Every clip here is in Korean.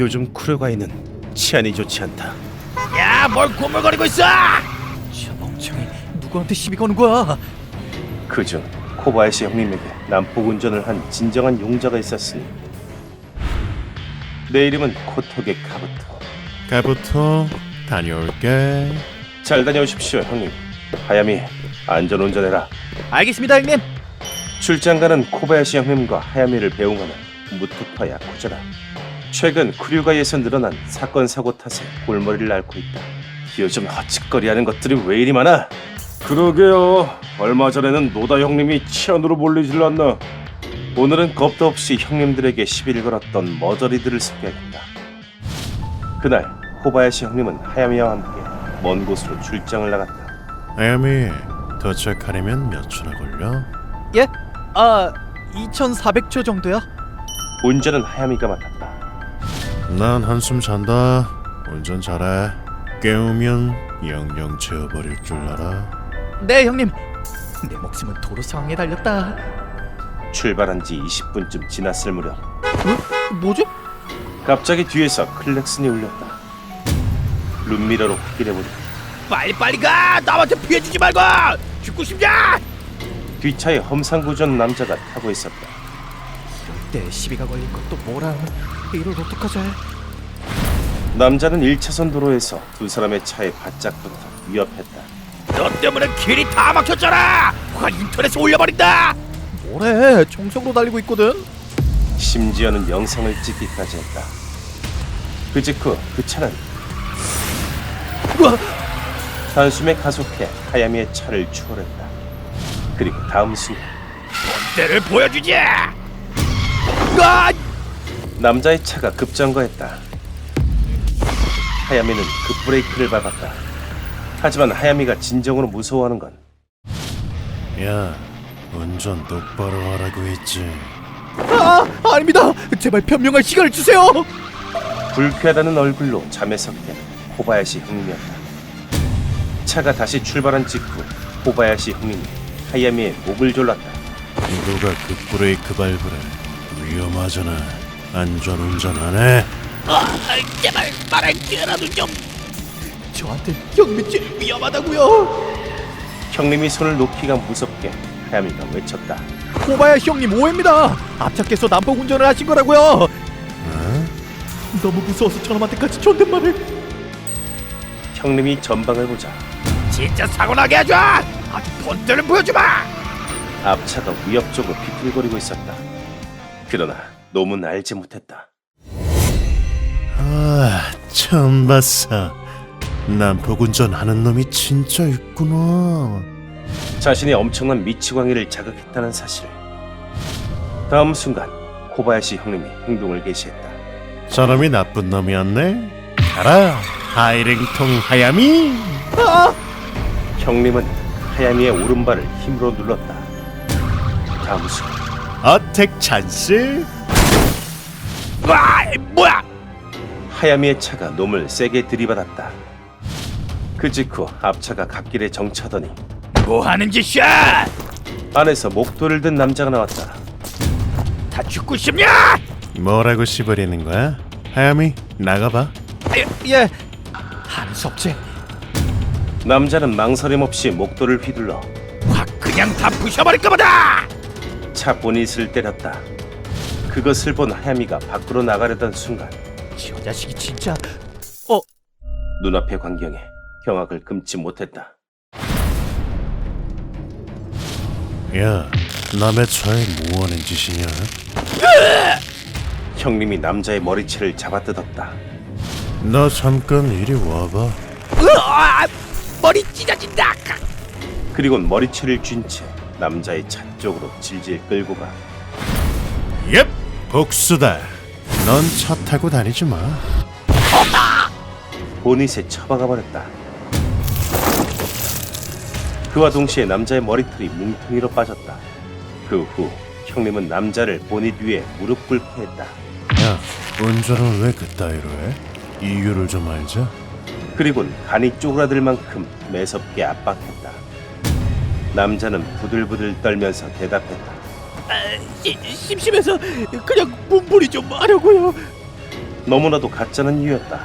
요즘 쿠르가이는 치안이 좋지 않다. 야, 뭘 고물거리고 있어? 저 멍청이 누구한테 시비 거는 거야? 그중 코바야시 형님에게 난폭 운전을 한 진정한 용자가 있었으니 내 이름은 코토게 카부토. 가부터 다녀올게. 잘 다녀오십시오 형님. 하야미 안전 운전해라. 알겠습니다 형님. 출장 가는 코바야시 형님과 하야미를 배웅하는 무투파 야쿠자다. 최근 쿠류가 에서 늘어난 사건 사고 탓에 골머리를 앓고 있다. 요즘 헛짓거리하는 것들이 왜 이리 많아? 그러게요. 얼마 전에는 노다 형님이 치안으로 몰리질 않나. 오늘은 겁도 없이 형님들에게 시비를 걸었던 머저리들을 소개하겠다. 그날 코바야시 형님은 하야미와 함께 먼 곳으로 출장을 나갔다. 아야미 도착하려면 몇 초나 걸려? 예? 아 2,400초 정도요? 운전은 하야미가 맡았다. 난 한숨 잔다. 운전 잘해. 깨우면 영영 채워버릴 줄 알아. 네 형님. 내 목숨은 도로 상황에 달렸다. 출발한 지 20분쯤 지났을 무렵 어? 뭐죠? 갑자기 뒤에서 클렉슨이 울렸다. 룸미러로 확인해보니 빨리 빨리 가. 남한테 피해주지 말고. 죽고 싶냐? 뒷차에 험상궂은 남자가 타고 있었다. 내 시비가 걸린 것도 뭐라. 이걸 어떡하지? 남자는 1차선 도로에서 두 사람의 차에 바짝 붙어 위협했다. 너 때문에 길이 다 막혔잖아. 확 인터넷에 올려버린다. 뭐래? 정석으로 달리고 있거든. 심지어는 영상을 찍기까지 했다. 그 직후 그 차는 우와! 단숨에 가속해 하야미의 차를 추월했다. 그리고 다음 순간 때를 보여주지. 아! 남자의 차가 급정거했다. 하야미는 급브레이크를 밟았다. 하지만 하야미가 진정으로 무서워하는 건 야, 운전 똑바로 하라고 했지. 아 아닙니다. 제발 변명할 시간을 주세요. 불쾌하다는 얼굴로 잠에서 깬 코바야시 형님이었다. 차가 다시 출발한 직후 코바야시 형님이 하야미의 목을 졸랐다. 누가 그 브레이크 밟으래. 위험하잖아. 안전 운전 안 해? 아, 제발 말할 기회라도 좀. 저한테 제일 위험하다고요. 형님이 손을 놓기가 무섭게 하야미가 외쳤다. 코바야 형님 오해입니다. 앞차께서 난폭 운전을 하신 거라고요. 어? 너무 무서워서 저놈한테까지 존댓말을. 형님이 전방을 보자 진짜 사고 나게 해줘. 아주 본때를 보여주마. 앞차가 위협적으로 비틀거리고 있었다. 그러나 놈은 알지 못했다. 아, 처음 봤어. 난폭 운전 하는 놈이 진짜 있구나. 자신이 엄청난 미치광이를 자극했다는 사실. 다음 순간 코바야시 형님이 행동을 개시했다. 저놈이 나쁜 놈이었네. 가라, 하이랭통 하야미. 형님은 하야미의 오른발을 힘으로 눌렀다. 다음 순간 어택 찬스. 와, 뭐야? 하야미의 차가 놈을 세게 들이받았다. 그 직후 앞차가 갓길에 정차더니 뭐 하는 짓이야? 안에서 목도를 든 남자가 나왔다. 다 죽고 싶냐? 뭐라고 씹으리는 거야? 하야미, 나가봐. 예. 수 없지. 남자는 망설임 없이 목도를 휘둘러 확 그냥 다 부셔버릴까 보다. 차 보닛을 때렸다. 그것을 본 하야미가 밖으로 나가려던 순간 저 자식이 진짜. 눈앞의 광경에 경악을 금치 못했다. 야, 남의 차에 뭐하는 짓이냐? 형님이 남자의 머리채를 잡아뜯었다. 너 잠깐 이리 와봐. 으아, 머리 찢어진다. 그리곤 머리채를 쥔 채 남자의 차 쪽으로 질질 끌고 가. 옙, 복수다. 넌 차 타고 다니지 마. 보닛에 처박아 버렸다. 그와 동시에 남자의 머리털이 뭉텅이로 빠졌다. 그 후 형님은 남자를 보닛 위에 무릎 꿇게 했다. 야, 운전을 왜 그따위로 해? 이유를 좀 알자. 그리곤 간이 쪼그라들 만큼 매섭게 압박했다. 남자는 부들부들 떨면서 대답했다. 시, 심심해서 그냥 몸부리 좀 하려고요. 너무나도 가짜는 이유였다.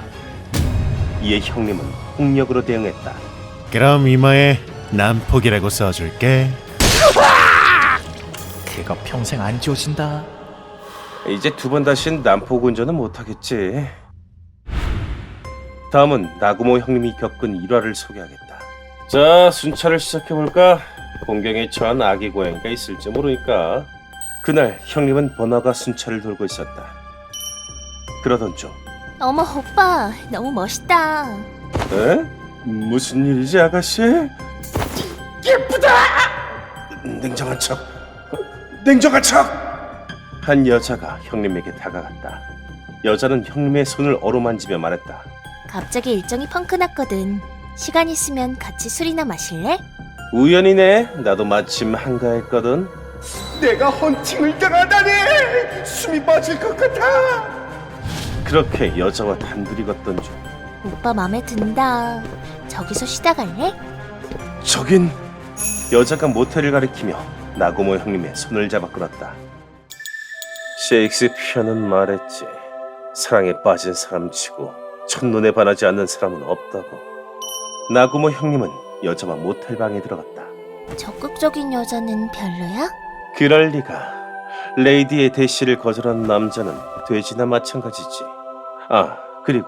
이에 형님은 폭력으로 대응했다. 그럼 이마에 난폭이라고 써줄게. 그거 평생 안 지워진다. 이제 두 번 다신 난폭 운전은 못하겠지. 다음은 나구모 형님이 겪은 일화를 소개하겠다. 자, 순찰을 시작해볼까? 공경에 처한 아기 고양이가 있을지 모르니까. 그날 형님은 번화가 순찰을 돌고 있었다. 그러던 중, 어머 오빠 너무 멋있다. 에? 무슨 일이지 아가씨? 예쁘다! 냉정한 척, 냉정한 척! 한 여자가 형님에게 다가갔다. 여자는 형님의 손을 어루만지며 말했다. 갑자기 일정이 펑크 났거든. 시간 있으면 같이 술이나 마실래? 우연이네. 나도 마침 한가했거든. 내가 헌팅을 당하다니! 숨이 멎을 것 같아! 그렇게 여자와 단둘이 걷던 중 오빠 맘에 든다. 저기서 쉬다 갈래? 저긴 여자가 모텔을 가리키며 나고모 형님의 손을 잡아 끌었다. 셰익스피어는 말했지. 사랑에 빠진 사람치고 첫눈에 반하지 않는 사람은 없다고. 나고모 형님은 여자와 모텔 방에 들어갔다. 적극적인 여자는 별로야? 그럴 리가. 레이디의 대시를 거절한 남자는 돼지나 마찬가지지. 아, 그리고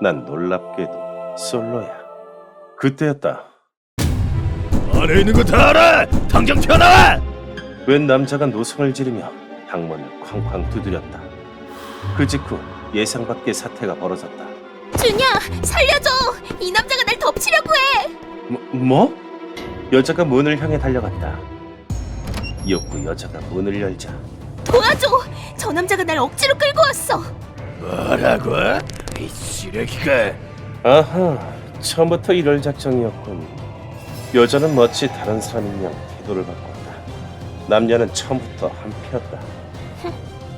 난 놀랍게도 솔로야. 그때였다. 안에 있는 거 다 알아. 당장 튀어나와. 웬 남자가 노성을 지르며 방문을 쾅쾅 두드렸다. 그 직후 예상 밖의 사태가 벌어졌다. 준야 살려줘. 이 남자가 날 덮치려고 해. 뭐? 뭐? 여자가 문을 향해 달려갔다. 이윽고 여자가 문을 열자 도와줘. 저 남자가 날 억지로 끌고 왔어. 뭐라고? 이 쓰레기가. 아하 처음부터 이럴 작정이었군. 여자는 마치 다른 사람인 양 태도를 바꿨다. 남녀는 처음부터 한피였다.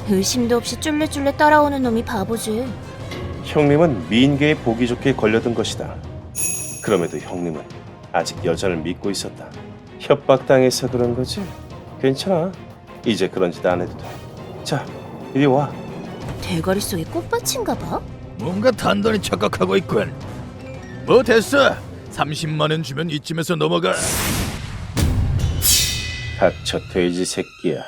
의심도 없이 쫄래쫄래 따라오는 놈이 바보지. 형님은 미인계에 보기 좋게 걸려든 것이다. 그럼에도 형님은 아직 여자를 믿고 있었다. 협박당해서 그런 거지? 괜찮아. 이제 그런 짓 안 해도 돼. 자, 이리 와. 대가리 속에 꽃밭인가 봐. 뭔가 단단히 착각하고 있군. 뭐 됐어. 30만 원 주면 이쯤에서 넘어가. 닥쳐 돼지 새끼야.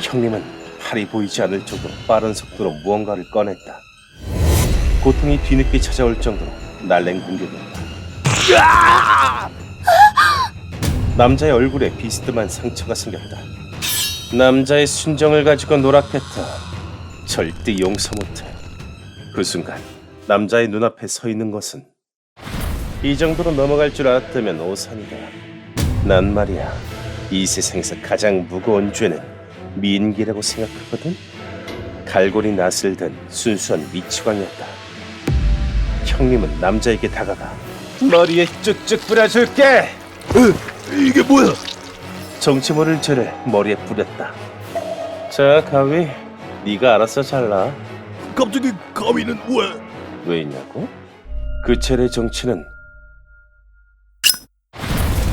형님은 팔이 보이지 않을 정도로 빠른 속도로 무언가를 꺼냈다. 고통이 뒤늦게 찾아올 정도로 날랜 공격이었다. 남자의 얼굴에 비스듬한 상처가 생겼다. 남자의 순정을 가지고 노랗겠다. 절대 용서 못해. 그 순간 남자의 눈앞에 서 있는 것은 이 정도로 넘어갈 줄 알았다면 오산이다. 난 말이야 이 세상에서 가장 무거운 죄는 미인기라고 생각하거든 갈고리 낫을 든 순수한 미치광이었다 형님은 남자에게 다가가 머리에 쭉쭉 뿌려줄게 이게 뭐야? 정치 모를 죄를 머리에 뿌렸다 자 가위 네가 알아서 잘라 갑자기 가위는 왜? 왜 있냐고? 그 죄의 정치는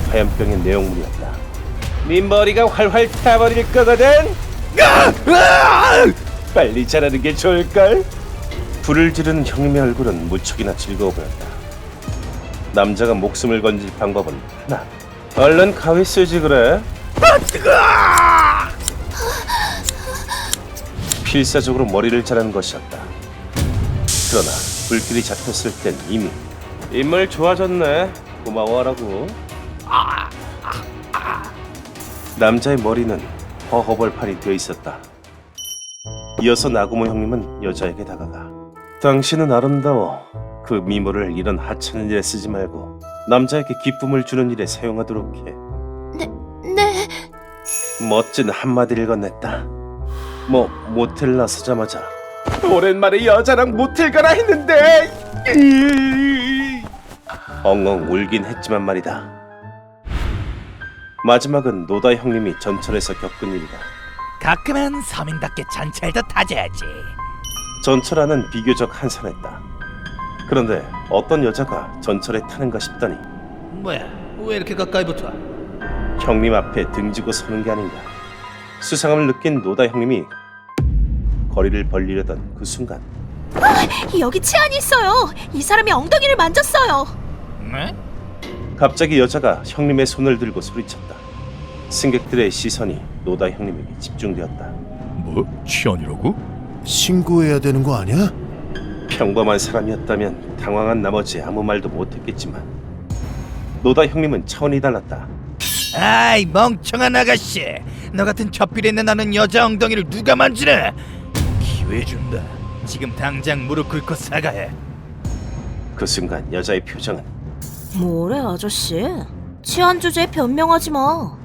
화염병의 내용물이었다 네 머리가 활활 타버릴 거거든 빨리 자라는 게 좋을걸? 불을 지르는 형님의 얼굴은 무척이나 즐거워 보였다. 남자가 목숨을 건질 방법은 하나. 얼른 가위 쓰지 그래. 필사적으로 머리를 자르는 것이었다. 그러나 불길이 잡혔을 땐 이미 인물 좋아졌네. 고마워하라고. 남자의 머리는 허허벌판이 되어 있었다. 이어서 나고모 형님은 여자에게 다가가 당신은 아름다워 그 미모를 이런 하찮은 일에 쓰지 말고 남자에게 기쁨을 주는 일에 사용하도록 해 네. 멋진 한마디를 건넸다 뭐 모텔 나서자마자 오랜만에 여자랑 모텔 가라 했는데 으이. 엉엉 울긴 했지만 말이다 마지막은 노다 형님이 전철에서 겪은 일이다 가끔은 서민답게 전철도 타줘야지. 전철 안은 비교적 한산했다. 그런데 어떤 여자가 전철에 타는가 싶더니 뭐야? 왜 이렇게 가까이 붙어? 형님 앞에 등지고 서는 게 아닌가. 수상함을 느낀 노다 형님이 거리를 벌리려던 그 순간 여기 치안이 있어요. 이 사람이 엉덩이를 만졌어요. 네? 갑자기 여자가 형님의 손을 들고 소리쳤다. 승객들의 시선이 노다 형님에게 집중되었다. 뭐? 치안이라고? 신고해야 되는 거 아니야? 평범한 사람이었다면 당황한 나머지 아무 말도 못했겠지만 노다 형님은 차원이 달랐다. 아이 멍청한 아가씨 너 같은 있는 나는 여자 엉덩이를 누가 만지네 기회 준다 지금 당장 무릎 꿇고 사과해 그 순간 여자의 표정은 뭐래 아저씨? 치안 주제에 변명하지 마.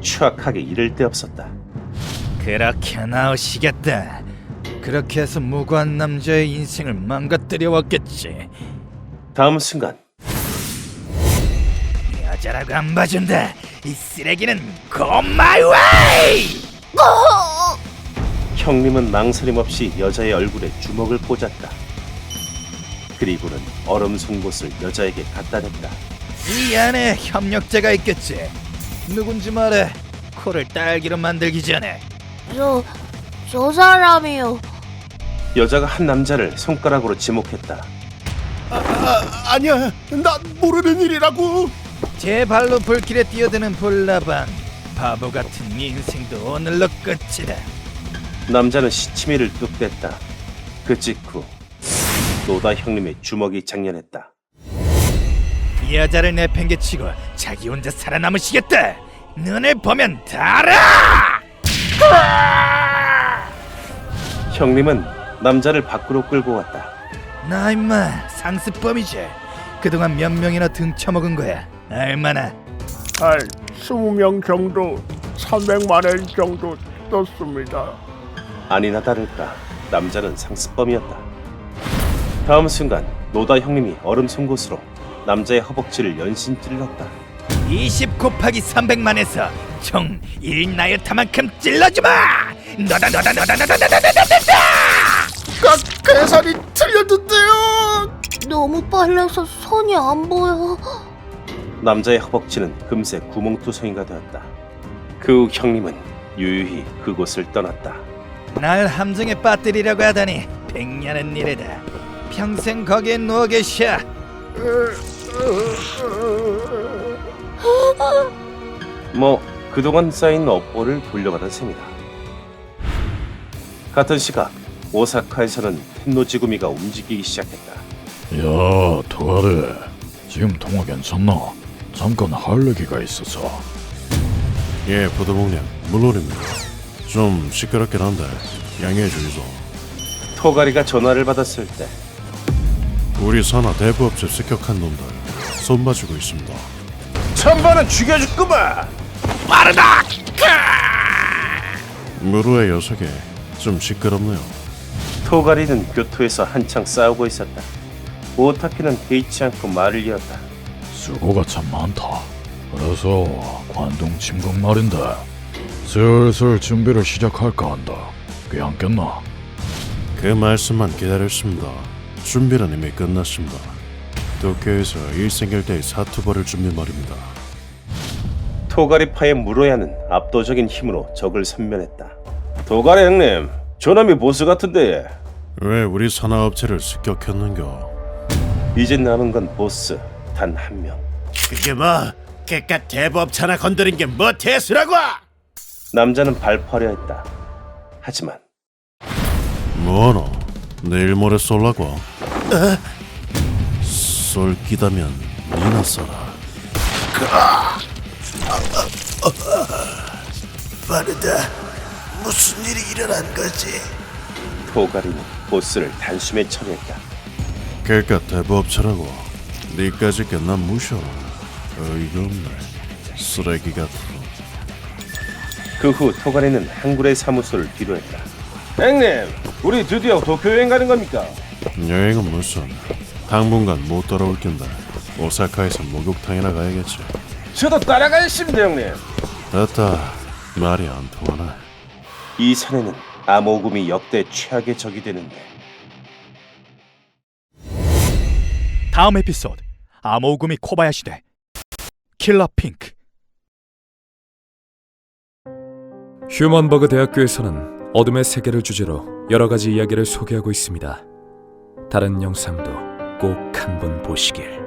추악하게 이를 데 없었다. 그렇게 나오시겠다 그렇게 해서 무고한 남자의 인생을 망가뜨려 왔겠지. 다음 순간. 여자라고 안 봐준다. 이 쓰레기는 고마이! 형님은 망설임 없이 여자의 얼굴에 주먹을 꽂았다. 그리고는 얼음 송곳을 여자에게 갖다 댔다. 이 안에 협력자가 있겠지. 누군지 말해. 코를 딸기로 만들기 전에. 저, 저 사람이요. 여자가 한 남자를 손가락으로 지목했다. 아니야, 난 모르는 일이라고. 제 발로 불길에 뛰어드는 볼라방 바보 같은 네 인생도 오늘로 끝이다 남자는 시치미를 뚝 뗐다. 그 직후 노다 형님의 주먹이 장렬했다. 이 여자를 내팽개치고 자기 혼자 살아남으시겠다 눈을 보면 다 알아 형님은 남자를 밖으로 끌고 왔다. 나 임마 상습범이지 그동안 몇 명이나 등쳐먹은 거야 얼마나 한 20명 정도 300만 원 정도 떴습니다. 아니나 다를까 남자는 상습범이었다. 다음 순간 노다 형님이 얼음 송곳으로 남자의 허벅지를 연신 찔렀다. 20 곱하기 300만에서 총 1나이타만큼 찔러주마 너다 너다 너다 너다 너다 너다 너다 계산이 틀렸는데요. 너무 빨라서 손이 안 보여. 남자의 허벅지는 금세 구멍투성이가 되었다. 그 후 형님은 유유히 그곳을 떠났다. 날 함정에 빠뜨리려고 하다니 백년은 일이다 평생 거기에 누워 계셔 뭐 그동안 쌓인 업보를 돌려받은 셈이다. 같은 시각 오사카에서는 텐노지구미가 움직이기 시작했다. 야, 도아래. 지금 통화 괜찮나? 잠깐 할 얘기가 있어서. 예, 부도목님, 물론입니다. 좀 시끄럽긴 한데 양해해 주이소. 토가리가 전화를 받았을 때 우리 산하 대부업체 습격한 놈들 손 봐주고 있습니다. 천반은 죽여줄구만. 무르의 녀석이 좀 시끄럽네요. 토가리는 교토에서 한창 싸우고 있었다. 오타키는 개의치 않고 말을 이었다. 수고가 참 많다. 그래서 관동 침공 말인데 슬슬 준비를 시작할까 한다. 괜찮겠나? 그 말씀만 기다렸습니다. 준비는 이미 끝났습니다. 도쿄에서 일 생길 때의 사투 벌일 준비 말입니다. 토가리파의 무로야는 압도적인 힘으로 적을 섬멸했다. 토가리 형님, 저놈이 보스 같은데 왜 우리 산하업체를 습격했는겨? 이제 남은 건 보스 단 한 명. 그게 뭐? 그깟 대부업체나 건드린 게 뭐 대수라고? 남자는 발포하려 했다. 하지만 뭐노? 내일 모레 쏠라고? 쏠 기다면 니나 쏘라. 빠르다. 무슨 일이 일어난 거지? 토가리는 보스를 단숨에 처리했다. 그깟 대부업체라고 니까지 끝난 무셔. 어이가 없네. 쓰레기 같은. 그 후 토가리는 한굴의 사무소를 뒤로했다. 형님, 우리 드디어 도쿄 여행 가는 겁니까? 여행은 무슨? 당분간 못 돌아올 낀다. 오사카에서 목욕탕이나 가야겠지. 저도 따라가겠습니다, 형님. 됐다. 말이 안 통하나. 이 산에는 암호금이 역대 최악의 적이 되는데 다음 에피소드 암호구미 코바야시 대 킬러 핑크 휴먼버그 대학교에서는 어둠의 세계를 주제로 여러 가지 이야기를 소개하고 있습니다. 다른 영상도 꼭 한번 보시길.